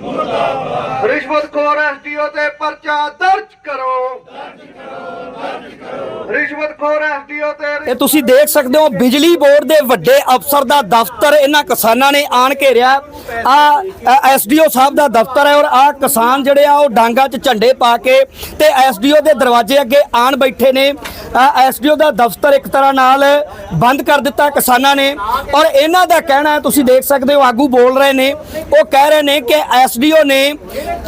ਮੁਰਦਾਬਾਦ ਰਿਸ਼ਵਤਖੋਰ ਐਸਡੀਓ ਤੇ ਪਰਚਾ ਦਰਜ ਕਰੋ। ਰਿਸ਼ਵਤਖੋਰ ਐਸਡੀਓ ਤੇ ਇਹ ਤੁਸੀਂ ਦੇਖ ਸਕਦੇ ਹੋ ਬਿਜਲੀ ਬੋਰਡ ਦੇ ਵੱਡੇ ਅਫਸਰ ਦਾ ਦਫ਼ਤਰ ਇਹਨਾਂ ਕਿਸਾਨਾਂ ਨੇ ਆਣ ਘੇਰਿਆ ਆ ਐਸਡੀਓ ਸਾਹਿਬ ਦਾ ਦਫ਼ਤਰ ਹੈ ਔਰ ਆ ਕਿਸਾਨ ਜਿਹੜੇ ਆ ਉਹ ਡਾਂਗਾ 'ਚ ਝੰਡੇ ਪਾ ਕੇ ਤੇ ਐਸਡੀਓ ਦੇ ਦਰਵਾਜ਼ੇ ਅੱਗੇ ਆਣ ਬੈਠੇ ਨੇ। ਐਸਡੀਓ ਦਾ ਦਫ਼ਤਰ ਇੱਕ ਤਰ੍ਹਾਂ ਨਾਲ ਬੰਦ ਕਰ ਦਿੱਤਾ ਕਿਸਾਨਾਂ ਨੇ। ਔਰ ਇਹਨਾਂ ਦਾ ਕਹਿਣਾ ਹੈ ਤੁਸੀਂ ਦੇਖ ਸਕਦੇ ਹੋ ਆਗੂ ਬੋਲ ਰਹੇ ਨੇ। ਉਹ ਕਹਿ ਰਹੇ ਨੇ ਕਿ ਐਸਡੀਓ ਨੇ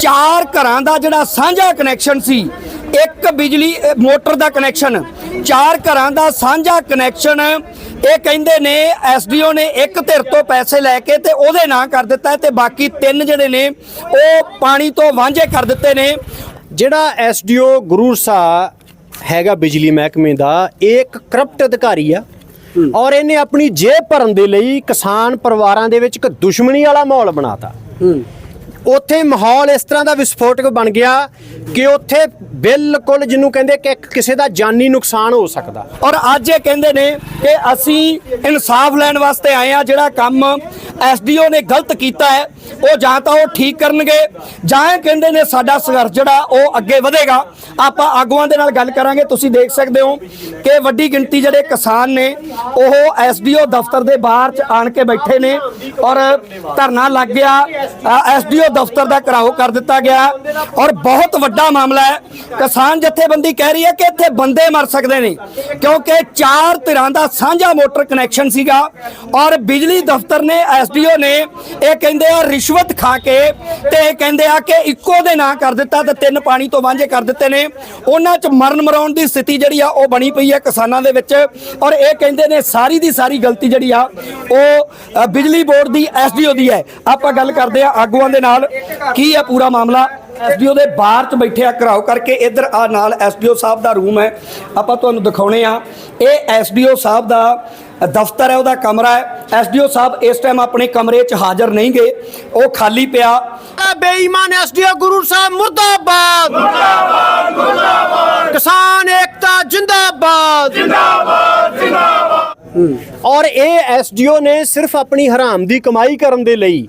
ਚਾਰ ਘਰਾਂ ਦਾ ਜਿਹੜਾ ਸਾਂਝਾ ਕਨੈਕਸ਼ਨ ਸੀ ਇੱਕ ਬਿਜਲੀ ਮੋਟਰ ਦਾ ਕਨੈਕਸ਼ਨ ਚਾਰ ਘਰਾਂ ਦਾ ਸਾਂਝਾ ਕਨੈਕਸ਼ਨ। ਇਹ ਕਹਿੰਦੇ ਨੇ ਐਸਡੀਓ ਨੇ ਇੱਕ ਧਿਰ ਤੋਂ ਪੈਸੇ ਲੈ ਕੇ ਤੇ ਉਹਦੇ ਨਾਂ ਕਰ ਦਿੱਤਾ ਤੇ ਬਾਕੀ ਤਿੰਨ ਜਿਹੜੇ ਨੇ ਉਹ ਪਾਣੀ ਤੋਂ ਵਾਂਝੇ ਕਰ ਦਿੱਤੇ ਨੇ। ਜਿਹੜਾ ਐਸਡੀਓ ਗੁਰੂ ਸਾਹਿਬ ਹੈਗਾ ਬਿਜਲੀ ਮਹਿਕਮੇ ਦਾ ਇੱਕ ਕਰਪਟ ਅਧਿਕਾਰੀ ਆ। ਔਰ ਇਹਨੇ ਆਪਣੀ ਜੇਬ ਭਰਨ ਦੇ ਲਈ ਕਿਸਾਨ ਪਰਿਵਾਰਾਂ ਦੇ ਵਿੱਚ ਇੱਕ ਦੁਸ਼ਮਣੀ ਵਾਲਾ ਮਾਹੌਲ ਬਣਾਤਾ। ਉੱਥੇ ਮਾਹੌਲ ਇਸ ਤਰ੍ਹਾਂ ਦਾ ਵਿਸਫੋਟਕ ਬਣ ਗਿਆ ਕਿ ਉੱਥੇ ਬਿਲਕੁਲ ਜਿਹਨੂੰ ਕਹਿੰਦੇ ਕਿ ਇੱਕ ਕਿਸੇ ਦਾ ਜਾਨੀ ਨੁਕਸਾਨ ਹੋ ਸਕਦਾ। ਔਰ ਅੱਜ ਇਹ ਕਹਿੰਦੇ ਨੇ ਕਿ ਅਸੀਂ ਇਨਸਾਫ ਲੈਣ ਵਾਸਤੇ ਆਏ ਆ ਜਿਹੜਾ ਕੰਮ ਐਸਡੀਓ ਨੇ ਗਲਤ ਕੀਤਾ ਹੈ, ਉਹ ਜਾਂ ਤਾਂ ਉਹ ਠੀਕ ਕਰਨਗੇ, ਜਾਂ ਇਹ ਕਹਿੰਦੇ ਨੇ ਸਾਡਾ ਸੰਘਰਸ਼ ਜਿਹੜਾ ਉਹ ਅੱਗੇ ਵਧੇਗਾ। ਆਪਾਂ ਆਗੂਆਂ ਦੇ ਨਾਲ ਗੱਲ ਕਰਾਂਗੇ। ਤੁਸੀਂ ਦੇਖ ਸਕਦੇ ਹੋ ਕਿ ਵੱਡੀ ਗਿਣਤੀ ਜਿਹੜੇ ਕਿਸਾਨ ਨੇ, ਉਹ ਐਸਡੀਓ ਦਫ਼ਤਰ ਦੇ ਬਾਹਰ ਚ ਆਣ ਕੇ ਬੈਠੇ ਨੇ ਔਰ ਧਰਨਾ ਲੱਗ ਗਿਆ। ਐਸਡੀਓ ਦਫ਼ਤਰ ਦਾ ਘਰਾਓ ਕਰ ਦਿੱਤਾ ਗਿਆ। ਔਰ ਬਹੁਤ ਵੱਡਾ ਮਾਮਲਾ ਹੈ, ਕਿਸਾਨ ਜਥੇਬੰਦੀ ਕਹਿ ਰਹੀ ਹੈ ਕਿ ਇੱਥੇ ਬੰਦੇ ਮਰ ਸਕਦੇ ਨੇ, ਕਿਉਂਕਿ ਚਾਰ ਧਿਰਾਂ ਦਾ ਸਾਂਝਾ ਮੋਟਰ ਕਨੈਕਸ਼ਨ ਸੀਗਾ ਔਰ ਬਿਜਲੀ ਦਫ਼ਤਰ ਨੇ, ਐਸਡੀਓ ਨੇ ਇਹ ਕਹਿੰਦੇ ਆ ਰਿਸ਼ਵਤ ਖਾ ਕੇ ਤੇ ਇਹ ਕਹਿੰਦੇ ਆ ਕਿ ਇੱਕੋ ਦੇ ਨਾਂ ਕਰ ਦਿੱਤਾ ਤੇ ਤਿੰਨ ਪਾਣੀ ਤੋਂ ਵਾਂਝੇ ਕਰ ਦਿੱਤੇ ਨੇ। ਉਹਨਾਂ 'ਚ ਮਰਨ ਮਰਾਉਣ ਦੀ ਸਥਿਤੀ ਜਿਹੜੀ ਆ, ਉਹ ਬਣੀ ਪਈ ਹੈ ਕਿਸਾਨਾਂ ਦੇ ਵਿੱਚ। ਔਰ ਇਹ ਕਹਿੰਦੇ ਨੇ ਸਾਰੀ ਦੀ ਸਾਰੀ ਗਲਤੀ ਜਿਹੜੀ ਆ, ਉਹ ਬਿਜਲੀ ਬੋਰਡ ਦੀ ਐਸਡੀਓ ਦੀ ਹੈ। ਆਪਾਂ ਗੱਲ ਕਰਦੇ ਆ ਆਗੂਆਂ ਦੇ ਨਾਲ। ਕੀ ਆ ਪੂਰਾ ਮਾਮਲਾ? ਐਸਡੀਓ ਦੇ ਬਾਹਰ ਚ ਬੈਠੇ ਆ, ਘਰਾਓ ਕਰਕੇ ਇੱਧਰ ਆ ਨਾਲ ਐਸਡੀਓ ਸਾਹਿਬ ਦਾ ਰੂਮ ਹੈ। ਆਪਾਂ ਤੁਹਾਨੂੰ ਦਿਖਾਉਣੇ ਆ। ਇਹ ਐਸਡੀਓ ਸਾਹਿਬ ਦਾ ਦਫ਼ਤਰ ਹੈ ਉਹਦਾ ਕਮਰਾ ਹੈ। ਐਸਡੀਓ ਸਾਹਿਬ ਇਸ ਟਾਈਮ ਆਪਣੇ ਕਮਰੇ 'ਚ ਹਾਜ਼ਰ ਨਹੀਂ ਗਏ। ਉਹ ਖਾਲੀ ਪਿਆ। ਆ ਬੇਈਮਾਨ ਐਸਡੀਓ ਗੁਰੂ ਸਾਹਿਬ ਮੁਰਦਾਬਾਦ। ਮੁਰਦਾਬਾਦ ਮੁਰਦਾਬਾਦ। ਕਿਸਾਨ ਏਕਤਾ ਜਿੰਦਾਬਾਦ। ਜਿੰਦਾਬਾਦ ਜਿੰਦਾਬਾਦ। ਔਰ ਇਹ ਐਸਡੀਓ ਨੇ ਸਿਰਫ ਆਪਣੀ ਹਰਾਮ ਦੀ ਕਮਾਈ ਕਰਨ ਦੇ ਲਈ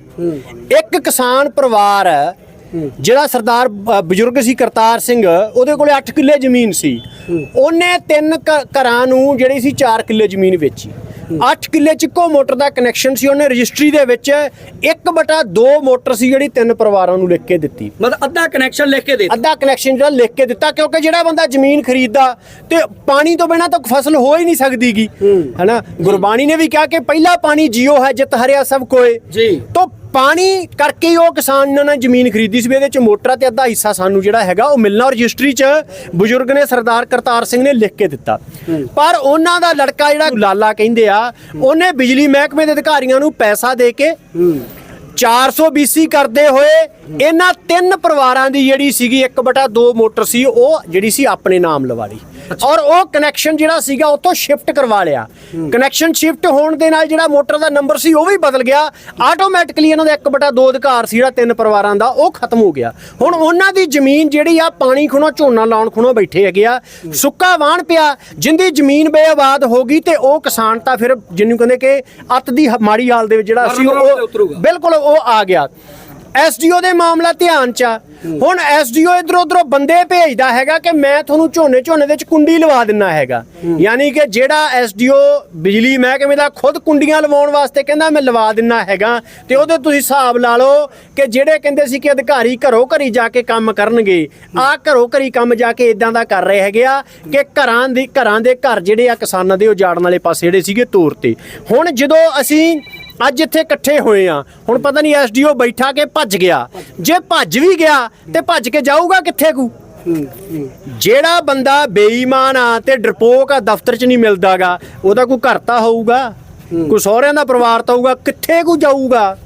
ਇੱਕ ਕਿਸਾਨ ਪਰਿਵਾਰ ਹੈ, ਜਿਹੜਾ ਸਰਦਾਰ ਬਜ਼ੁਰਗ ਸੀ ਕਰਤਾਰ ਸਿੰਘ ਉਹਦੇ ਕੋਲੇ 8 ਕਿੱਲੇ ਜ਼ਮੀਨ ਸੀ। ਉਹਨੇ ਤਿੰਨ ਘਰਾਂ ਨੂੰ ਜਿਹੜੀ ਸੀ 4 ਕਿੱਲੇ ਜ਼ਮੀਨ ਵੇਚੀ। 8 ਕਿੱਲੇ ਚ ਇੱਕੋ ਮੋਟਰ ਦਾ ਕਨੈਕਸ਼ਨ ਸੀ ਉਹਨੇ ਰਜਿਸਟਰੀ ਦੇ ਵਿੱਚ 1/2 ਮੋਟਰ ਸੀ ਜਿਹੜੀ ਤਿੰਨ ਪਰਿਵਾਰਾਂ ਨੂੰ ਲਿਖ ਕੇ ਦਿੱਤੀ। ਮਤਲਬ ਅੱਧਾ ਕਨੈਕਸ਼ਨ ਲਿਖ ਕੇ ਦੇ ਅੱਧਾ ਕਨੈਕਸ਼ਨ ਜਿਹੜਾ ਲਿਖ ਕੇ ਦਿੱਤਾ ਕਿਉਂਕਿ ਜਿਹੜਾ ਬੰਦਾ ਜ਼ਮੀਨ ਖਰੀਦਦਾ ਤੇ ਪਾਣੀ ਤੋਂ ਬਿਨਾ ਤਾਂ ਫਸਲ ਹੋ ਹੀ ਨਹੀਂ ਸਕਦੀਗੀ। ਹੈਨਾ? ਗੁਰਬਾਣੀ ਨੇ ਵੀ ਕਿਹਾ ਕਿ ਪਹਿਲਾ ਪਾਣੀ ਜੀਓ ਹੈ ਜਿਤ ਹਰਿਆ ਸਭ ਕੋਏ। ਜੀ। ਤੋਂ ਪਾਣੀ ਕਰਕੇ ਹੀ ਉਹ ਕਿਸਾਨ ਨੇ ਨਾ ਜ਼ਮੀਨ ਖਰੀਦੀ ਸੀ ਵੀ ਇਹਦੇ ਚ ਮੋਟਰਾਂ ਤੇ ਅੱਧਾ ਹਿੱਸਾ ਸਾਨੂੰ ਜਿਹੜਾ ਹੈਗਾ ਉਹ ਮਿਲਣਾ। ਔਰ ਰਜਿਸਟਰੀ ਚ ਬਜ਼ੁਰਗ ਨੇ ਸਰਦਾਰ ਕਰਤਾਰ ਸਿੰਘ ਨੇ ਲਿਖ ਕੇ ਦਿੱਤਾ। ਪਰ ਉਹਨਾਂ ਦਾ ਲੜਕਾ ਜਿਹੜਾ ਲਾਲਾ ਕਹਿੰਦੇ ਆ ਉਹਨੇ ਬਿਜਲੀ ਮਹਿਕਮੇ ਦੇ ਅਧਿਕਾਰੀਆਂ ਨੂੰ ਪੈਸਾ ਦੇ ਕੇ 400 BC ਕਰਦੇ ਹੋਏ ਇਹਨਾਂ ਤਿੰਨ ਪਰਿਵਾਰਾਂ ਦੀ ਜਿਹੜੀ ਸੀਗੀ 1/2 ਮੋਟਰ ਸੀ ਉਹ ਜਿਹੜੀ ਸੀ ਆਪਣੇ ਨਾਮ ਲਵਾ ਲਈ। ਔਰ ਉਹ ਕਨੈਕਸ਼ਨ ਜਿਹੜਾ ਸੀਗਾ ਉਤੋਂ ਸ਼ਿਫਟ ਕਰਵਾ ਲਿਆ। ਕਨੈਕਸ਼ਨ ਸ਼ਿਫਟ ਹੋਣ ਦੇ ਨਾਲ ਜਿਹੜਾ ਮੋਟਰ ਦਾ ਨੰਬਰ ਸੀ ਉਹ ਵੀ ਬਦਲ ਗਿਆ। ਆਟੋਮੈਟਿਕਲੀ ਇਹਨਾਂ ਦਾ 1/2 ਅਧਿਕਾਰ ਸੀ ਜਿਹੜਾ ਤਿੰਨ ਪਰਿਵਾਰਾਂ ਦਾ ਉਹ ਖਤਮ ਹੋ ਗਿਆ। ਹੁਣ ਉਹਨਾਂ ਦੀ ਜ਼ਮੀਨ ਜਿਹੜੀ ਆ ਪਾਣੀ ਖੁਣੋ ਝੋਨਾ ਲਾਉਣ ਖੁਣੋ ਬੈਠੇ ਹੈਗੇ ਆ। ਸੁੱਕਾ ਵਾਣ ਪਿਆ ਜਿੰਦੀ ਜ਼ਮੀਨ ਬੇਆਬਾਦ ਹੋ ਗਈ ਤੇ ਉਹ ਕਿਸਾਨ ਤਾਂ ਫਿਰ ਜਿਹਨੂੰ ਕਹਿੰਦੇ ਕਿ ਅੱਤ ਦੀ ਮਾੜੀ ਹਾਲ ਦੇ ਵਿੱਚ ਜਿਹੜਾ ਸੀ ਉਹ। ਬਿਲਕੁਲ ਉਹ ਆ ਗਿਆ। ਐਸਡੀਓ ਦੇ ਮਾਮਲਾ ਧਿਆਨ ਚ ਆ। ਹੁਣ ਐਸਡੀਓ ਇਧਰੋਂ ਉਧਰੋਂ ਬੰਦੇ ਭੇਜਦਾ ਹੈਗਾ ਕਿ ਮੈਂ ਤੁਹਾਨੂੰ ਝੋਨੇ ਝੋਨੇ ਵਿੱਚ ਕੁੰਡੀ ਲਵਾ ਦਿੰਨਾ ਹੈਗਾ ਯਾਨੀ ਕਿ ਜਿਹੜਾ ਐਸਡੀਓ ਬਿਜਲੀ ਮਹਿਕਮੇ ਦਾ ਖੁਦ ਕੁੰਡੀਆਂ ਲਵਾਉਣ ਵਾਸਤੇ ਕਹਿੰਦਾ ਮੈਂ ਲਵਾ ਦਿੰਨਾ ਹੈਗਾ, ਤੇ ਉਹਦੇ ਤੁਸੀਂ ਹਿਸਾਬ ਲਾ ਲਓ ਕਿ ਜਿਹੜੇ ਕਹਿੰਦੇ ਸੀ ਕਿ ਅਧਿਕਾਰੀ ਘਰੋਂ ਘਰੀ ਜਾ ਕੇ ਕੰਮ ਕਰਨਗੇ, ਆ ਘਰੋਂ ਘਰੀ ਕੰਮ ਜਾ ਕੇ ਇਦਾਂ ਦਾ ਕਰ ਰਹੇ ਹੈਗੇ ਆ ਕਿ ਘਰਾਂ ਦੀ, ਘਰਾਂ ਦੇ ਘਰ ਜਿਹੜੇ ਆ ਕਿਸਾਨਾਂ ਦੇ ਉਜਾੜਨ ਵਾਲੇ ਪਾਸੇ ਜਿਹੜੇ ਸੀਗੇ ਤੋਰ ਤੇ ਹੁਣ ਜਦੋਂ ਅਸੀਂ ਅੱਜ ਇੱਥੇ ਇਕੱਠੇ ਹੋਏ ਆ। ਹੁਣ ਪਤਾ ਨਹੀਂ ਐਸਡੀਓ ਬੈਠਾ ਕੇ ਭੱਜ ਗਿਆ। ਜੇ ਭੱਜ ਵੀ ਗਿਆ ਤੇ ਭੱਜ ਕੇ ਜਾਊਗਾ ਕਿੱਥੇ ਕੂ? ਜਿਹੜਾ ਬੰਦਾ ਬੇਈਮਾਨ ਆ ਤੇ ਡਰਪੋਕ ਆ, ਦਫ਼ਤਰ 'ਚ ਨਹੀਂ ਮਿਲਦਾਗਾ, ਉਹਦਾ ਕੋਈ ਘਰ ਤਾਂ ਹੋਊਗਾ? ਕੋਈ ਸਹੁਰਿਆਂ ਦਾ ਪਰਿਵਾਰ ਤਾਂ ਹੋਊਗਾ? ਕਿੱਥੇ ਕੋ ਜਾਊਗਾ?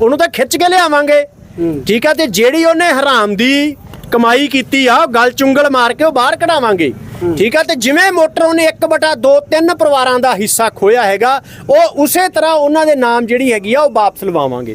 ਉਹਨੂੰ ਤਾਂ ਖਿੱਚ ਕੇ ਲਿਆਵਾਂਗੇ। ਠੀਕ ਆ, ਤੇ ਜਿਹੜੀ ਉਹਨੇ ਹਰਾਮ ਦੀ ਕਮਾਈ ਕੀਤੀ ਆ, ਉਹ ਗਲ ਚੁੰਗਲ ਮਾਰ ਕੇ ਉਹ ਬਾਹਰ ਕਢਾਵਾਂਗੇ। ਠੀਕ ਆ? ਤੇ ਜਿਵੇਂ ਮੋਟਰ ਉਹਨੇ 1/2 ਤਿੰਨ ਪਰਿਵਾਰਾਂ ਦਾ ਹਿੱਸਾ ਖੋਇਆ ਹੈਗਾ ਉਹ ਉਸੇ ਤਰ੍ਹਾਂ ਉਹਨਾਂ ਦੇ ਨਾਮ ਜਿਹੜੀ ਹੈਗੀ ਆ ਉਹ ਵਾਪਸ ਲਵਾਵਾਂਗੇ।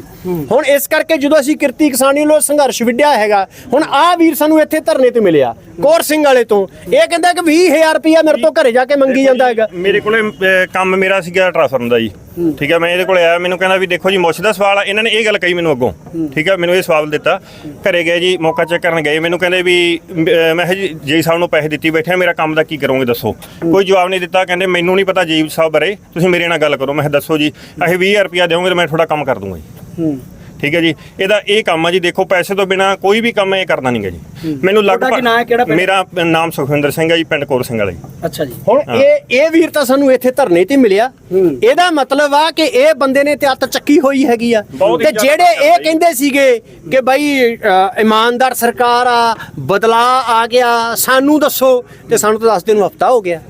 ਹੁਣ ਇਸ ਕਰਕੇ ਜਦੋਂ ਅਸੀਂ ਕਿਰਤੀ ਕਿਸਾਨੀ ਲੋ ਸੰਘਰਸ਼ ਵਿੱਢਿਆ ਹੈਗਾ ਹੁਣ ਆਹ ਵੀਰ ਸਾਨੂੰ ਇੱਥੇ ਧਰਨੇ ਤੇ ਮਿਲਿਆ ਕੋਰ ਸਿੰਘ ਵਾਲੇ ਤੋਂ। ਇਹ ਕਹਿੰਦਾ ਕਿ 20000 ਰੁਪਇਆ ਮੇਰੇ ਤੋਂ ਘਰੇ ਜਾ ਕੇ ਮੰਗੀ ਜਾਂਦਾ ਹੈਗਾ। ਮੇਰੇ ਕੋਲੇ ਅਹ, ਕੰਮ ਮੇਰਾ ਸੀਗਾ ਟ੍ਰਾਂਸਫਾਰਮ ਦਾ ਜੀ। ਠੀਕ ਹੈ ਮੈਂ ਇਹਦੇ ਕੋਲੇ ਆਇਆ ਮੈਨੂੰ ਕਹਿੰਦਾ ਵੀ ਦੇਖੋ ਜੀ ਮੁੱਛ ਦਾ ਸਵਾਲ ਆ ਇਹਨਾਂ ਨੇ ਇਹ ਗੱਲ ਕਹੀ ਮੈਨੂੰ ਅੱਗੋਂ। ਠੀਕ ਹੈ ਮੈਨੂੰ ਇਹ ਸਵਾਲ ਦਿੱਤਾ। ਘਰੇ ਗਏ ਜੀ ਮੌਕਾ ਚੈੱਕ ਕਰਨ ਗਏ ਮੈਨੂੰ ਕਹਿੰਦੇ ਵੀ ਅਹ, ਮੈਂ ਕਿਹਾ ਜੀ ਜੀ ਸਾਹਿਬ ਨੂੰ ਪੈਸੇ ਦਿੱਤੀ ਬੈਠੇ ਆ ਮੇਰਾ ਕੰਮ ਦਾ ਕੀ ਕਰੋਗੇ ਦੱਸੋ? ਕੋਈ ਜਵਾਬ ਨਹੀਂ ਦਿੱਤਾ, ਕਹਿੰਦੇ ਮੈਨੂੰ ਨਹੀਂ ਪਤਾ ਜੀ ਸਾਹਿਬ ਬਾਰੇ, ਤੁਸੀਂ ਮੇਰੇ ਨਾਲ ਗੱਲ ਕਰੋ। ਮੈਂ ਕਿਹਾ, ਦੱਸੋ ਜੀ, ਅਸੀਂ 20000 ਰੁਪਇਆ ਦੇਵੋਗੇ ਤੇ ਮੈਂ ਤੁਹਾਡਾ ਕੰਮ ਕਰ ਦੂੰਗਾ ਜੀ। ਠੀਕ ਹੈ ਜੀ? ਇਹਦਾ ਇਹ ਕੰਮ ਆ ਜੀ ਦੇਖੋ ਪੈਸੇ ਤੋਂ ਬਿਨਾ ਕੋਈ ਵੀ ਕੰਮ ਇਹ ਕਰਦਾ ਨਹੀਂਗਾ ਜੀ। ਮੈਨੂੰ ਤੁਹਾਡਾ ਕੀ ਨਾਂ ਹੈ? ਕਿਹੜਾ ਪਿੰਡ? ਮੇਰਾ ਨਾਮ ਸੁਖਵਿੰਦਰ ਸਿੰਘ ਹੈ ਜੀ ਪਿੰਡ ਕੋਰ ਸਿੰਘ ਵਾਲਾ ਜੀ। ਅੱਛਾ ਜੀ। ਹੁਣ ਇਹ ਇਹ ਵੀਰ ਤਾਂ ਸਾਨੂੰ ਇੱਥੇ ਧਰਨੇ ਤੇ ਮਿਲਿਆ। ਇਹਦਾ ਮਤਲਬ ਆ ਕਿ ਇਹ ਬੰਦੇ ਨੇ ਤੇ ਅੱਤ ਚੱਕੀ ਹੋਈ ਹੈਗੀ ਆ। ਤੇ ਜਿਹੜੇ ਇਹ। ਕਹਿੰਦੇ ਸੀਗੇ ਕਿ ਭਾਈ ਅ, ਇਮਾਨਦਾਰ ਸਰਕਾਰ ਆ ਬਦਲਾ ਆ ਗਿਆ ਸਾਨੂੰ ਦੱਸੋ। ਤੇ ਸਾਨੂੰ ਤਾਂ 10 ਦਿਨ ਨੂੰ ਹਫਤਾ ਹੋ ਗਿਆ।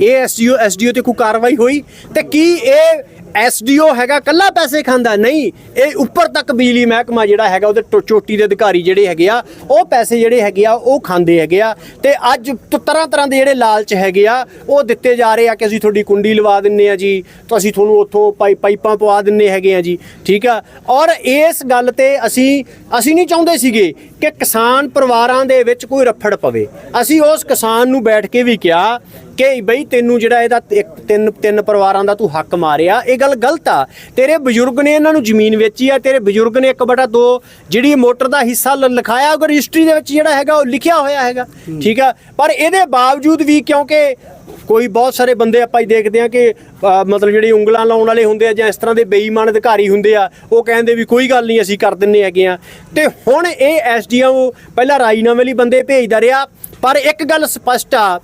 ਇਹ ਐਸਡੀਓ ਐਸਡੀਓ ਤੇ ਕੋਈ ਕਾਰਵਾਈ ਹੋਈ? ਤੇ ਕੀ ਇਹ ਐਸਡੀਓ ਹੈਗਾ, ਕੱਲਾ ਪੈਸੇ ਖਾਂਦਾ, ਨਹੀਂ, ਇਹ ਉੱਪਰ ਤੱਕ ਬਿਜਲੀ ਮਹਿਕਮਾ ਜਿਹੜਾ ਹੈਗਾ, ਉਹਦੇ ਟੋ- ਚੋਟੀ ਦੇ ਅਧਿਕਾਰੀ ਜਿਹੜੇ ਹੈਗੇ ਆ, ਉਹ ਪੈਸੇ ਜਿਹੜੇ ਹੈਗੇ ਆ, ਉਹ ਖਾਂਦੇ ਹੈਗੇ ਆ। ਤੇ ਅੱਜ ਤ- ਤਰ੍ਹਾਂ ਤਰ੍ਹਾਂ ਦੇ ਜਿਹੜੇ ਲਾਲਚ ਹੈਗੇ ਆ, ਉਹ ਦਿੱਤੇ ਜਾ ਰਹੇ ਆ ਕਿ ਅਸੀਂ ਤੁਹਾਡੀ ਕੁੰਡੀ ਲਵਾ ਦਿੰਨੇ ਆ ਜੀ, ਤਾਂ ਅਸੀਂ ਤੁਹਾਨੂੰ ਉੱਥੋਂ ਪਾਈ, ਪਾਈਪਾਂ ਪਵਾ ਦਿੰਨੇ ਹੈਗੇ ਆ ਜੀ, ਠੀਕ ਆ? ਔਰ ਇਸ ਗੱਲ ਤੇ ਅਸੀਂ ਅਸੀਂ ਨਹੀਂ ਚਾਹੁੰਦੇ ਸੀਗੇ ਕਿ ਕਿਸਾਨ ਪਰਿਵਾਰਾਂ ਦੇ ਵਿੱਚ ਕੋਈ ਰੱਫੜ ਪਵੇ। ਅਸੀਂ ਉਸ ਕਿਸਾਨ ਨੂੰ ਬੈਠ ਕੇ ਵੀ ਕਿਹਾ ਕਿ ਬਈ ਤੈਨੂੰ ਜਿਹੜਾ ਇਹਦਾ ਇੱਕ ਤਿੰਨ ਤਿੰਨ ਪਰਿਵਾਰਾਂ ਦਾ ਤੂੰ ਹੱਕ ਮਾਰਿਆ ਇਹ ਗੱਲ ਗਲਤ ਆ। ਤੇਰੇ ਬਜ਼ੁਰਗ ਨੇ ਇਹਨਾਂ ਨੂੰ ਜ਼ਮੀਨ ਵੇਚੀ ਆ ਤੇਰੇ ਬਜ਼ੁਰਗ ਨੇ 1/2 ਜਿਹੜੀ ਮੋਟਰ ਦਾ ਹਿੱਸਾ ਲਿਖਾਇਆ ਉਹ ਰਜਿਸਟਰੀ ਦੇ ਵਿੱਚ ਜਿਹੜਾ ਹੈਗਾ ਉਹ ਲਿਖਿਆ ਹੋਇਆ ਹੈਗਾ। ਠੀਕ ਆ? ਪਰ ਇਹਦੇ ਬਾਵਜੂਦ ਵੀ ਕਿਉਂਕਿ ਕੋਈ ਬਹੁਤ ਸਾਰੇ ਬੰਦੇ ਆਪਾਂ ਹੀ ਦੇਖਦੇ ਆ ਕਿ ਮਤਲਬ ਜਿਹੜੇ ਉਂਗਲਾਂ ਲਾਉਣ ਵਾਲੇ ਹੁੰਦੇ ਆ ਜਾਂ ਇਸ ਤਰ੍ਹਾਂ ਦੇ ਬੇਈਮਾਨ ਅਧਿਕਾਰੀ ਹੁੰਦੇ ਆ ਉਹ ਕਹਿੰਦੇ ਵੀ ਕੋਈ ਗੱਲ ਨਹੀਂ ਅਸੀਂ ਕਰ ਦਿੰਨੇ ਹੈਗੇ ਆ। ਤੇ ਹੁਣ ਇਹ ਐਸਡੀਐਮ ਪਹਿਲਾਂ ਰਾਜੀਨਾਮੇ ਲਈ ਬੰਦੇ ਭੇਜਦਾ ਰਿਹਾ ਪਰ ਇੱਕ ਗੱਲ ਸਪਸ਼ਟ ਆ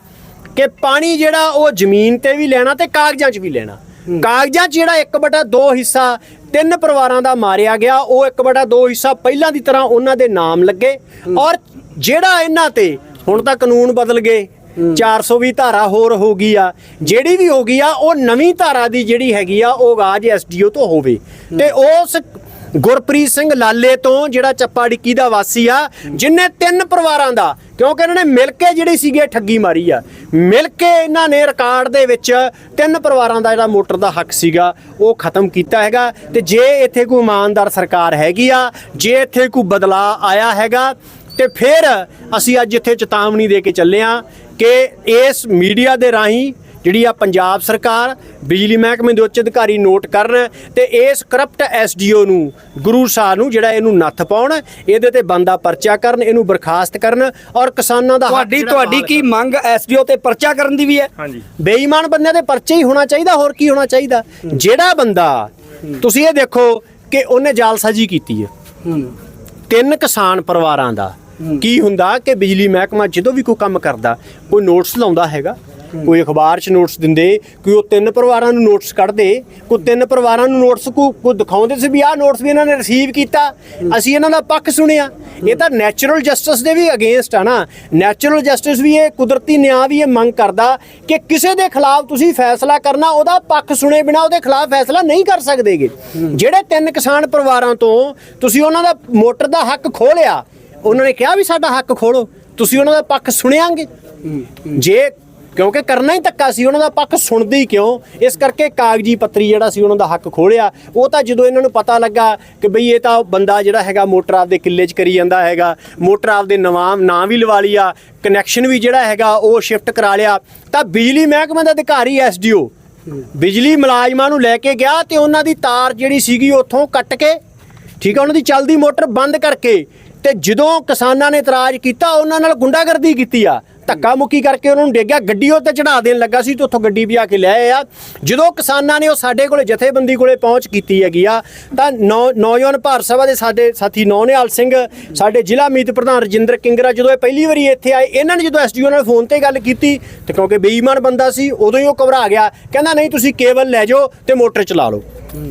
ਕਿ ਪਾਣੀ ਜਿਹੜਾ ਉਹ ਜ਼ਮੀਨ ਤੇ ਵੀ ਲੈਣਾ ਤੇ ਕਾਗਜ਼ਾਂ 'ਚ ਵੀ ਲੈਣਾ। ਕਾਗਜ਼ਾਂ 'ਚ ਜਿਹੜਾ 1/2 ਹਿੱਸਾ ਤਿੰਨ ਪਰਿਵਾਰਾਂ ਦਾ ਮਾਰਿਆ ਗਿਆ ਉਹ 1/2 ਹਿੱਸਾ ਪਹਿਲਾਂ ਦੀ ਤਰ੍ਹਾਂ ਉਹਨਾਂ ਦੇ ਨਾਮ ਲੱਗੇ। ਔਰ ਜਿਹੜਾ ਇਹਨਾਂ ਤੇ ਹੁਣ ਤਾਂ ਕਾਨੂੰਨ ਬਦਲ ਗਏ 420 ਧਾਰਾ ਹੋਰ ਹੋ ਗਈ ਆ ਜਿਹੜੀ ਵੀ ਹੋ ਗਈ ਆ ਉਹ ਨਵੀਂ ਧਾਰਾ ਦੀ ਜਿਹੜੀ ਹੈਗੀ ਆ ਉਹ ਆਵਾਜ਼ ਐਸਡੀਓ ਤੋਂ ਹੋਵੇ। ਤੇ ਉਸ ਗੁਰਪ੍ਰੀਤ ਸਿੰਘ ਲਾਲੇ ਤੋਂ ਜਿਹੜਾ ਚੱਪਾ ਡਿੱਕੀ ਦਾ ਵਾਸੀ ਆ, ਜਿਨੇ ਤਿੰਨ ਪਰਿਵਾਰਾਂ ਦਾ, ਕਿਉਂਕਿ ਇਹਨਾਂ ਨੇ ਮਿਲ ਕੇ ਜਿਹੜੀ ਸੀਗੀ ਠੱਗੀ ਮਾਰੀ ਆ। ਮਿਲ ਕੇ ਇਹਨਾਂ ਨੇ ਰਿਕਾਰਡ ਦੇ ਵਿੱਚ ਤਿੰਨ ਪਰਿਵਾਰਾਂ ਦਾ ਜਿਹੜਾ ਮੋਟਰ ਦਾ ਹੱਕ ਸੀਗਾ, ਉਹ ਖਤਮ ਕੀਤਾ ਹੈਗਾ। ਤੇ ਜੇ ਇੱਥੇ ਕੋਈ ਇਮਾਨਦਾਰ ਸਰਕਾਰ ਹੈਗੀ ਆ, ਜੇ ਇੱਥੇ ਕੋਈ ਬਦਲਾਅ ਆਇਆ ਹੈਗਾ, ਤੇ ਫਿਰ ਅਸੀਂ ਅੱਜ ਇੱਥੇ ਚੇਤਾਵਨੀ ਦੇ ਕੇ ਚੱਲੇ ਆ ਕਿ ਇਸ ਮੀਡੀਆ ਦੇ ਰਾਹੀਂ ਜਿਹੜੀ ਆ ਪੰਜਾਬ ਸਰਕਾਰ ਬਿਜਲੀ ਮਹਿਕਮੇ ਦੇ ਉੱਚ ਅਧਿਕਾਰੀ ਨੋਟ ਕਰਨ ਤੇ ਇਸ ਕਰਪਟ ਐਸਡੀਓ ਨੂੰ ਗੁਰੂ ਸਾਹਿਬ ਨੂੰ ਜਿਹੜਾ ਇਹਨੂੰ ਨੱਥ ਪਾਉਣ ਇਹਦੇ ਤੇ ਬੰਦਾ ਪਰਚਾ ਕਰਨ ਇਹਨੂੰ ਬਰਖਾਸਤ ਕਰਨ ਔਰ ਕਿਸਾਨਾਂ ਦਾ ਤੁਹਾਡੀ ਤੁਹਾਡੀ ਕੀ ਮੰਗ ਐਸਡੀਓ ਤੇ ਪਰਚਾ ਕਰਨ ਦੀ ਵੀ ਹੈ? ਹਾਂਜੀ। ਬੇਈਮਾਨ ਬੰਦਿਆਂ ਦੇ ਪਰਚੇ ਹੀ ਹੋਣਾ ਚਾਹੀਦਾ ਹੋਰ ਕੀ ਹੋਣਾ ਚਾਹੀਦਾ? ਜਿਹੜਾ ਬੰਦਾ ਤੁਸੀਂ ਇਹ ਦੇਖੋ ਕਿ ਉਹਨੇ ਜਾਲਸਾਜੀ ਕੀਤੀ ਹੈ। ਤਿੰਨ ਕਿਸਾਨ ਪਰਿਵਾਰਾਂ ਦਾ। ਕੀ ਹੁੰਦਾ ਕਿ ਬਿਜਲੀ ਮਹਿਕਮਾ ਜਦੋਂ ਵੀ ਕੋਈ ਕੰਮ ਕਰਦਾ ਕੋਈ ਨੋਟਿਸ ਲਾਉਂਦਾ ਹੈਗਾ ਕੋਈ ਅਖਬਾਰ 'ਚ ਨੋਟਿਸ ਦਿੰਦੇ ਕੋਈ ਉਹ ਤਿੰਨ ਪਰਿਵਾਰਾਂ ਨੂੰ ਨੋਟਿਸ ਕੱਢਦੇ ਕੋਈ ਤਿੰਨ ਪਰਿਵਾਰਾਂ ਨੂੰ ਨੋਟਿਸ ਕੋ ਕੋ ਦਿਖਾਉਂਦੇ ਸੀ ਵੀ ਆਹ ਨੋਟਿਸ ਵੀ ਇਹਨਾਂ ਨੇ ਰਿਸੀਵ ਕੀਤਾ। ਅਸੀਂ ਇਹਨਾਂ ਦਾ ਪੱਖ ਸੁਣਿਆ। ਇਹ ਤਾਂ ਨੈਚੁਰਲ ਜਸਟਿਸ ਦੇ ਵੀ ਅਗੇਂਸਟ ਆ ਨਾ। ਨੈਚੁਰਲ ਜਸਟਿਸ ਵੀ ਇਹ ਕੁਦਰਤੀ ਨਿਆਂ ਵੀ ਇਹ ਮੰਗ ਕਰਦਾ ਕਿ ਕਿਸੇ ਦੇ ਖਿਲਾਫ ਤੁਸੀਂ ਫੈਸਲਾ ਕਰਨਾ ਉਹਦਾ ਪੱਖ ਸੁਣੇ ਬਿਨਾ ਉਹਦੇ ਖਿਲਾਫ ਫੈਸਲਾ ਨਹੀਂ ਕਰ ਸਕਦੇਗੇ। ਜਿਹੜੇ ਤਿੰਨ ਕਿਸਾਨ ਪਰਿਵਾਰਾਂ ਤੋਂ ਤੁਸੀਂ ਉਹਨਾਂ ਦਾ ਮੋਟਰ ਦਾ ਹੱਕ ਖੋਲਿਆ ਉਹਨਾਂ ਨੇ ਕਿਹਾ ਵੀ ਸਾਡਾ ਹੱਕ ਖੋਲੋ ਤੁਸੀਂ ਉਹਨਾਂ ਦਾ ਪੱਖ ਸੁਣਿਆਂਗੇ। ਜੇ ਕਿਉਂਕਿ ਕਰਨਾ ਹੀ ਧੱਕਾ ਸੀ, ਉਹਨਾਂ ਦਾ ਪੱਖ ਸੁਣਦੀ ਕਿਉਂ? ਇਸ ਕਰਕੇ ਕਾਗਜ਼ੀ ਪੱਤਰੀ ਜਿਹੜਾ ਸੀ, ਉਹਨਾਂ ਦਾ ਹੱਕ ਖੋਲਿਆ। ਉਹ ਤਾਂ ਜਦੋਂ ਇਹਨਾਂ ਨੂੰ ਪਤਾ ਲੱਗਾ ਕਿ ਬਈ ਇਹ ਤਾਂ ਬੰਦਾ ਜਿਹੜਾ ਹੈਗਾ ਮੋਟਰ ਆਪਦੇ ਕਿੱਲੇ 'ਚ ਕਰੀ ਜਾਂਦਾ ਹੈਗਾ, ਮੋਟਰ ਆਪਦੇ ਨਵਾਂ, ਨਾਂ ਵੀ ਲਵਾ ਲਿਆ ਕਨੈਕਸ਼ਨ ਵੀ ਜਿਹੜਾ ਹੈਗਾ, ਉਹ ਸ਼ਿਫਟ ਕਰਾ ਲਿਆ, ਤਾਂ ਬਿਜਲੀ ਮਹਿਕਮੇ ਦਾ ਅਧਿਕਾਰੀ ਐਸਡੀਓ, ਬਿਜਲੀ ਮੁਲਾਜ਼ਮਾਂ ਨੂੰ ਲੈ ਕੇ ਗਿਆ ਤੇ ਉਹਨਾਂ ਦੀ ਤਾਰ ਜਿਹੜੀ ਸੀਗੀ ਉੱਥੋਂ ਕੱਟ ਕੇ, ਠੀਕ ਹੈ ਉਹਨਾਂ ਦੀ ਚੱਲਦੀ ਮੋਟਰ ਬੰਦ ਕਰਕੇ ਤੇ ਜਦੋਂ ਕਿਸਾਨਾਂ ਨੇ ਇਤਰਾਜ਼ ਕੀਤਾ, ਉਹਨਾਂ ਨਾਲ ਗੁੰਡਾਗਰਦੀ ਕੀਤੀ ਆ। ਧੱਕਾ ਮੁੱਕੀ ਕਰਕੇ ਉਹਨਾਂ ਨੂੰ ਡੇਗਿਆ, ਗੱਡੀ ਉੱਤੇ ਚੜਾ ਦੇਣ ਲੱਗਾ ਸੀ ਤੇ ਉੱਥੋਂ ਗੱਡੀ ਵੀ ਕੇ ਲੈ ਆਏ ਆ ਜਦੋਂ ਕਿਸਾਨਾਂ ਨੇ ਉਹ ਸਾਡੇ ਕੋਲੇ, ਜਥੇਬੰਦੀ ਕੋਲੇ ਪਹੁੰਚ ਕੀਤੀ ਹੈਗੀ ਆ, ਤਾਂ ਨੌ- ਨੌਜਵਾਨ ਭਾਰਤ ਸਭਾ ਦੇ ਸਾਡੇ ਸਾਥੀ ਨੌਨਿਹਾਲ ਸਿੰਘ, ਸਾਡੇ ਜ਼ਿਲ੍ਹਾ ਮੀਤ ਪ੍ਰਧਾਨ ਰਜਿੰਦਰ ਕਿੰਗਰਾ ਜਦੋਂ ਇਹ ਪਹਿਲੀ ਵਾਰੀ ਇੱਥੇ ਆਏ, ਇਹਨਾਂ ਨੇ ਜਦੋਂ ਐਸਡੀਓ ਨਾਲ ਫੋਨ ਤੇ ਗੱਲ ਕੀਤੀ, ਤੇ ਕਿਉਂਕਿ ਬੇਈਮਾਨ ਬੰਦਾ ਸੀ, ਉਦੋਂ ਹੀ ਉਹ ਘਬਰਾ ਗਿਆ। ਕਹਿੰਦਾ, ਨਹੀਂ, ਤੁਸੀਂ ਕੇਬਲ ਲੈ ਜਾਓ ਤੇ ਮੋਟਰ ਚਲਾ ਲਓ।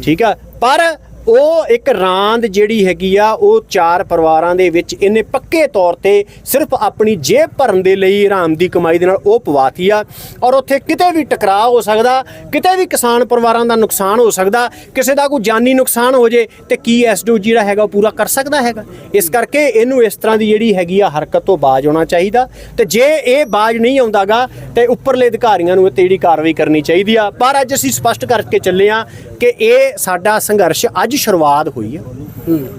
ਠੀਕ ਆ। ਪਰ ਉਹ ਇੱਕ ਰਾਂਦ ਜਿਹੜੀ ਹੈਗੀ ਆ, ਉਹ ਚਾਰ ਪਰਿਵਾਰਾਂ ਦੇ ਵਿੱਚ ਇਹਨੇ ਪੱਕੇ ਤੌਰ ਤੇ ਸਿਰਫ ਆਪਣੀ ਜੇਬ ਭਰਨ ਦੇ ਲਈ ਹਰਾਮ ਦੀ ਕਮਾਈ ਦੇ ਨਾਲ ਉਹ ਪਵਾਤੀ ਆ। ਔਰ ਉੱਥੇ ਕਿਤੇ ਵੀ ਟਕਰਾਅ ਹੋ ਸਕਦਾ, ਕਿਤੇ ਵੀ ਕਿਸਾਨ ਪਰਿਵਾਰਾਂ ਦਾ ਨੁਕਸਾਨ ਹੋ ਸਕਦਾ, ਕਿਸੇ ਦਾ ਕੋਈ ਜਾਨੀ ਨੁਕਸਾਨ ਹੋ ਜੇ, ਤੇ ਕੀ ਐਸਡੀਓ ਜਿਹੜਾ ਹੈਗਾ ਉਹ ਪੂਰਾ ਕਰ ਸਕਦਾ ਹੈਗਾ? ਇਸ ਕਰਕੇ ਇਹਨੂੰ ਇਸ ਤਰ੍ਹਾਂ ਦੀ ਜਿਹੜੀ ਹੈਗੀ ਆ ਹਰਕਤ ਤੋਂ ਬਾਜ ਆਉਣਾ ਚਾਹੀਦਾ। ਤੇ ਜੇ ਇਹ ਬਾਜ ਨਹੀਂ ਆਉਂਦਾਗਾ, ਤੇ ਉੱਪਰਲੇ ਅਧਿਕਾਰੀਆਂ ਨੂੰ ਇਹ ਤੇ ਜਿਹੜੀ ਕਾਰਵਾਈ ਕਰਨੀ ਚਾਹੀਦੀ ਆ। ਪਰ ਅੱਜ ਅਸੀਂ ਸਪਸ਼ਟ ਕਰਕੇ ਚੱਲੇ ਆ ਕਿ ਇਹ ਸਾਡਾ ਸੰਘਰਸ਼ ਅੱਜ ਸ਼ੁਰੂਆਤ ਹੋਈ ਹੈ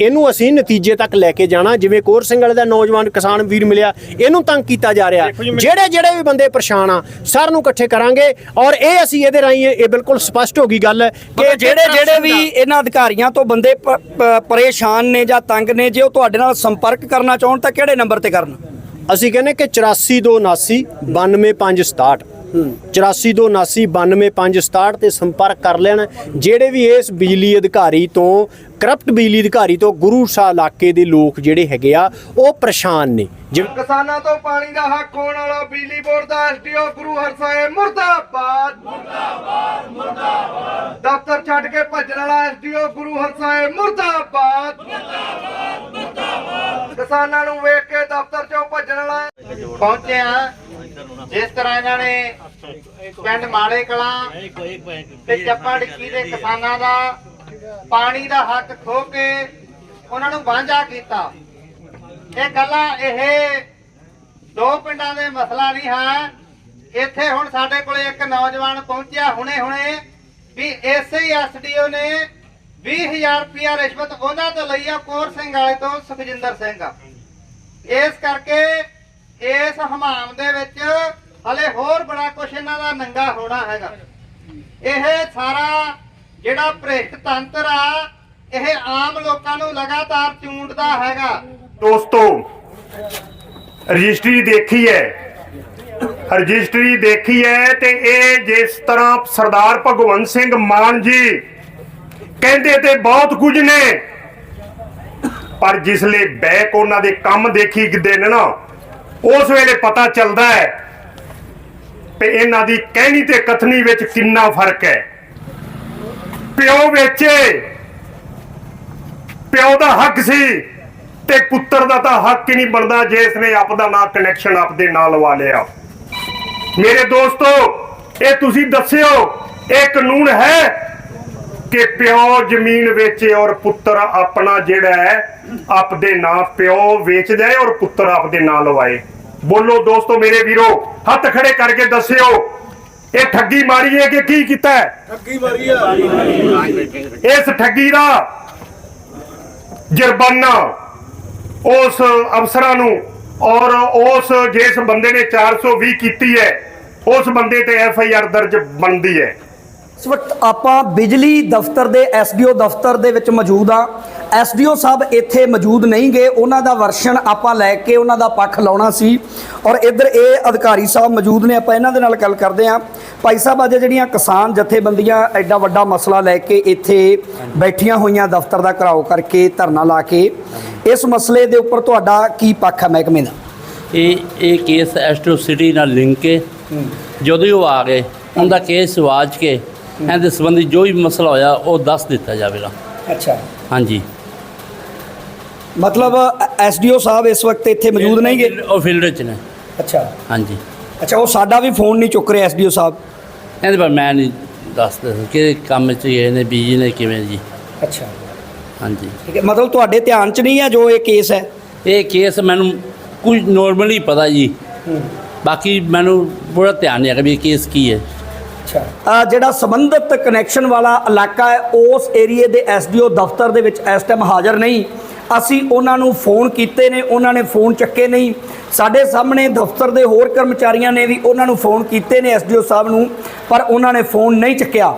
ਇਹਨੂੰ ਅਸੀਂ ਨਤੀਜੇ ਤੱਕ ਲੈ ਕੇ ਜਾਣਾ। ਜਿਵੇਂ ਕੋਰ ਸਿੰਘ ਵਾਲੇ ਦਾ ਨੌਜਵਾਨ ਕਿਸਾਨ ਵੀਰ ਮਿਲਿਆ ਇਹਨੂੰ ਤੰਗ ਕੀਤਾ ਜਾ ਰਿਹਾ। ਜਿਹੜੇ ਜਿਹੜੇ ਵੀ ਬੰਦੇ ਪਰੇਸ਼ਾਨ ਆ ਸਾਰ ਨੂੰ ਇਕੱਠੇ ਕਰਾਂਗੇ ਔਰ ਇਹ ਅਸੀਂ ਇਹਦੇ ਰਾਹੀਂ ਇਹ ਬਿਲਕੁਲ ਸਪਸ਼ਟ ਹੋ ਗਈ ਗੱਲ ਕਿ ਜਿਹੜੇ ਜਿਹੜੇ ਵੀ ਇਹਨਾਂ ਅਧਿਕਾਰੀਆਂ ਤੋਂ ਬੰਦੇ ਪਰੇਸ਼ਾਨ ਨੇ ਜਾਂ ਤੰਗ ਨੇ ਜੇ ਉਹ ਤੁਹਾਡੇ ਨਾਲ ਸੰਪਰਕ ਕਰਨਾ ਚਾਹਣ ਤਾਂ ਕਿਹੜੇ ਨੰਬਰ ਤੇ ਕਰਨ? ਅਸੀਂ ਕਹਿੰਦੇ ਕਿ 8429 92567 8429 92567 ਤੇ ਸੰਪਰਕ ਕਰ ਲੈਣ। ਜਿਹੜੇ ਵੀ ਇਸ ਬਿਜਲੀ ਅਧਿਕਾਰੀ ਤੋਂ ਕਰਪਟ ਬਿਜਲੀ ਅਧਿਕਾਰੀ ਤੋਂ ਗੁਰੂ ਸਾਹਿਬ ਇਲਾਕੇ ਦੇ ਲੋਕ ਜਿਹੜੇ ਹੈਗੇ ਆ ਉਹ ਪਰੇਸ਼ਾਨ ਨੇ। ਜਿਵੇਂ ਕਿਸਾਨਾਂ ਤੋਂ ਪਾਣੀ ਦਾ ਹੱਕ ਹੋਣ ਵਾਲਾ ਬਿਜਲੀ ਬੋਰਡ ਦਾ ਐਸਡੀਓ ਗੁਰੂ ਹਰਸਾਏ ਮੁਰਦਾਬਾਦ। ਮੁਰਦਾਬਾਦ ਮੁਰਦਾਬਾਦ। ਦਫ਼ਤਰ ਛੱਡ ਕੇ ਭੱਜਣ ਵਾਲਾ ਐਸਡੀਓ ਗੁਰੂ ਹਰਸਾਏ ਮੁਰਦਾਬਾਦ ਮੁਰਦਾਬਾਦ। ਮੁਰਦਾਬਾਦ। ਕਿਸਾਨਾਂ ਨੂੰ ਵੇਖ ਕੇ ਦਫ਼ਤਰ ਚੋਂ ਭੱਜਣ ਵਾਲਾ ਪਹੁੰਚੇ ਆ। ਜਿਸ ਤਰ੍ਹਾਂ ਇਹਨਾਂ ਨੇ ਪਿੰਡ ਮਾੜੇ ਕਲਾਂ ਤੇ ਚੱਪਾ ਡਿੱਕੀ ਦੇ ਕਿਸਾਨਾਂ ਦਾ ਪਾਣੀ ਦਾ ਹੱਕ ਖੋ ਕੇ ਉਹਨਾਂ ਨੂੰ ਵਾਂਝਾ ਕੀਤਾ। ਇਹ ਗੱਲਾਂ ਇਹ ਦੋ ਪਿੰਡਾਂ ਦੇ ਮਸਲਾ ਨਹੀਂ ਹੈ। ਇੱਥੇ ਹੁਣ ਸਾਡੇ ਕੋਲੇ ਇੱਕ ਨੌਜਵਾਨ ਪਹੁੰਚਿਆ ਹੁਣੇ ਹੁਣੇ ਵੀ ਇਸੇ ਹੀ ਐਸਡੀਓ ਨੇ 20000 ਰੁਪਇਆ ਰਿਸ਼ਵਤ ਉਹਨਾਂ ਤੋਂ ਲਈ ਆ ਕੋਰ ਸਿੰਘ ਵਾਲੇ ਤੋਂ ਸੁਖਜਿੰਦਰ ਸਿੰਘ। ਇਸ ਕਰਕੇ ਇਸ ਹਮਾਮ ਦੇ ਵਿੱਚ ਹਲੇ ਹੋਰ ਬੜਾ ਕੁਝ ਇਹਨਾਂ ਦਾ ਨੰਗਾ ਹੋਣਾ ਹੈਗਾ। ਇਹ ਸਾਰਾ ਜਿਹੜਾ ਭ੍ਰਿਸ਼ਟ ਤੰਤਰ ਆ, ਇਹ ਆਮ ਲੋਕਾਂ ਨੂੰ ਲਗਾਤਾਰ ਚੂੰਡਦਾ ਹੈਗਾ। ਦੋਸਤੋ, ਰਜਿਸਟਰੀ ਦੇਖੀ ਹੈ। ਰਜਿਸਟਰੀ ਦੇਖੀ ਹੈ ਤੇ ਇਹ ਜਿਸ ਤਰ੍ਹਾਂ ਸਰਦਾਰ ਭਗਵੰਤ ਸਿੰਘ ਮਾਨ ਜੀ ਕਹਿੰਦੇ ਤੇ ਬਹੁਤ ਕੁਝ ਨੇ, ਪਰ ਜਿਸਲੇ ਬੈਕ ਉਹਨਾਂ ਦੇ ਕੰਮ ਦੇਖੀ ਕਿਤੇ ਨੇ ਨਾ, ਉਸ ਵੇਲੇ ਪਤਾ ਚੱਲਦਾ ਹੈ ਤੇ ਇਹਨਾਂ ਦੀ ਕਹਿਣੀ ਤੇ ਕਥਨੀ ਵਿੱਚ ਕਿੰਨਾ ਫ਼ਰਕ ਹੈ। ਪਿਓ ਵੇਚੇ। ਪਿਓ ਦਾ ਹੱਕ ਸੀ ਤੇ ਪੁੱਤਰ ਦਾ ਤਾਂ ਹੱਕ ਹੀ ਨਹੀਂ ਬਣਦਾ ਜਿਸ ਨੇ ਆਪਦਾ ਨਾਂ ਕਨੈਕਸ਼ਨ ਆਪਦੇ ਨਾਲ ਲਵਾ ਲਿਆ। ਮੇਰੇ ਦੋਸਤੋ, ਇਹ ਤੁਸੀਂ ਦੱਸਿਓ, ਇਹ ਕਾਨੂੰਨ ਹੈ ਕਿ ਪਿਓ ਜ਼ਮੀਨ ਵੇਚੇ ਔਰ ਪੁੱਤਰ ਆਪਣਾ ਜਿਹੜਾ ਹੈ, ਆਪਦੇ ਨਾਂ ਪਿਓ ਵੇਚ ਜਾਏ ਔਰ ਪੁੱਤਰ ਆਪਦੇ ਨਾਂ ਲਵਾਏ। ਬੋਲੋ ਦੋਸਤੋ ਮੇਰੇ ਵੀਰੋ, ਹੱਥ ਖੜੇ ਕਰਕੇ ਦੱਸਿਓ ਇਹ ਠੱਗੀ ਮਾਰੀ ਹੈ ਕਿ ਕੀ ਕੀਤਾ ਹੈ? ਠੱਗੀ ਮਾਰੀ ਹੈ ਇਸ ਠੱਗੀ ਦਾ ਜੁਰਮਾਨਾ ਉਸ ਅਫਸਰਾਂ ਨੂੰ ਔਰ ਉਸ ਜਿਸ ਬੰਦੇ ਨੇ 420 ਕੀਤੀ ਹੈ ਉਸ ਬੰਦੇ ਤੇ ਐਫ ਆਈ ਆਰ ਦਰਜ ਬਣਦੀ ਹੈ। ਇਸ ਵਕਤ ਆਪਾਂ ਬਿਜਲੀ ਦਫ਼ਤਰ ਦੇ ਐਸਡੀਓ ਦਫ਼ਤਰ ਦੇ ਵਿੱਚ ਮੌਜੂਦ ਆ ਐਸਡੀਓ ਸਾਹਿਬ ਇੱਥੇ ਮੌਜੂਦ ਨਹੀਂ ਗਏ। ਉਹਨਾਂ ਦਾ ਵਰਸ਼ਨ ਆਪਾਂ ਲੈ ਕੇ ਉਹਨਾਂ ਦਾ ਪੱਖ ਲਾਉਣਾ ਸੀ। ਔਰ ਇੱਧਰ ਇਹ ਅਧਿਕਾਰੀ ਸਾਹਿਬ ਮੌਜੂਦ ਨੇ ਆਪਾਂ ਇਹਨਾਂ ਦੇ ਨਾਲ ਗੱਲ ਕਰਦੇ ਹਾਂ। ਭਾਈ ਸਾਹਿਬ ਅੱਜ ਜਿਹੜੀਆਂ ਕਿਸਾਨ ਜਥੇਬੰਦੀਆਂ ਐਡਾ ਵੱਡਾ ਮਸਲਾ ਲੈ ਕੇ ਇੱਥੇ ਬੈਠੀਆਂ ਹੋਈਆਂ ਦਫ਼ਤਰ ਦਾ ਘਰਾਓ ਕਰਕੇ ਧਰਨਾ ਲਾ ਕੇ ਇਸ ਮਸਲੇ ਦੇ ਉੱਪਰ ਤੁਹਾਡਾ ਕੀ ਪੱਖ ਹੈ ਮਹਿਕਮੇ ਦਾ? ਇਹ ਇਹ ਕੇਸ ਐਸਟ੍ਰੋ ਸਿਟੀ ਨਾਲ ਲਿੰਕ ਹੈ ਜਦੋਂ ਹੀ ਉਹ ਆ ਗਏ ਉਹਦਾ ਕੇਸ ਵਾਜ ਕੇ ਇਹਦੇ ਸੰਬੰਧੀ ਜੋ ਵੀ ਮਸਲਾ ਹੋਇਆ ਉਹ ਦੱਸ ਦਿੱਤਾ ਜਾਵੇਗਾ। ਅੱਛਾ। ਹਾਂਜੀ। ਮਤਲਬ ਐਸਡੀਓ ਸਾਹਿਬ ਇਸ ਵਕਤ ਇੱਥੇ ਮੌਜੂਦ ਨਹੀਂ ਗਏ ਉਹ ਫੀਲਡ 'ਚ ਨੇ। ਅੱਛਾ। ਹਾਂਜੀ। ਅੱਛਾ ਉਹ ਸਾਡਾ ਵੀ ਫੋਨ ਨਹੀਂ ਚੁੱਕ ਰਿਹਾ ਐਸਡੀਓ ਸਾਹਿਬ। ਇਹਦੇ ਪਰ ਮੈਂ ਨਹੀਂ ਦੱਸਦਾ ਕਿ ਕੰਮ 'ਚ ਇਹ ਨੇ ਬੀਜੀ ਨੇ ਕਿਵੇਂ ਜੀ। ਅੱਛਾ। ਹਾਂਜੀ। ਠੀਕ ਹੈ ਮਤਲਬ ਤੁਹਾਡੇ ਧਿਆਨ 'ਚ ਨਹੀਂ ਹੈ ਜੋ ਇਹ ਕੇਸ ਹੈ? ਇਹ ਕੇਸ ਮੈਨੂੰ ਕੁਝ ਨੋਰਮਲੀ ਪਤਾ ਜੀ। ਬਾਕੀ ਮੈਨੂੰ ਪੂਰਾ ਧਿਆਨ ਨਹੀਂ ਹੈਗਾ ਵੀ ਇਹ ਕੇਸ ਕੀ ਹੈ। ਅੱਛਾ। ਜਿਹੜਾ ਸੰਬੰਧਿਤ ਕਨੈਕਸ਼ਨ ਵਾਲਾ ਇਲਾਕਾ ਹੈ ਉਸ ਏਰੀਏ ਦੇ ਐਸਡੀਓ ਦਫ਼ਤਰ ਦੇ ਵਿੱਚ ਇਸ ਟਾਈਮ ਹਾਜ਼ਰ ਨਹੀਂ। ਅਸੀਂ ਉਹਨਾਂ ਨੂੰ ਫੋਨ ਕੀਤੇ ਨੇ, ਉਹਨਾਂ ਨੇ ਫੋਨ ਚੱਕੇ ਨਹੀਂ। ਸਾਡੇ ਸਾਹਮਣੇ ਦਫ਼ਤਰ ਦੇ ਹੋਰ ਕਰਮਚਾਰੀਆਂ ਨੇ ਵੀ ਉਹਨਾਂ ਨੂੰ ਫੋਨ ਕੀਤੇ ਨੇ ਐਸਡੀਓ ਸਾਹਿਬ ਨੂੰ, ਪਰ ਉਹਨਾਂ ਨੇ ਫੋਨ ਨਹੀਂ ਚੱਕਿਆ।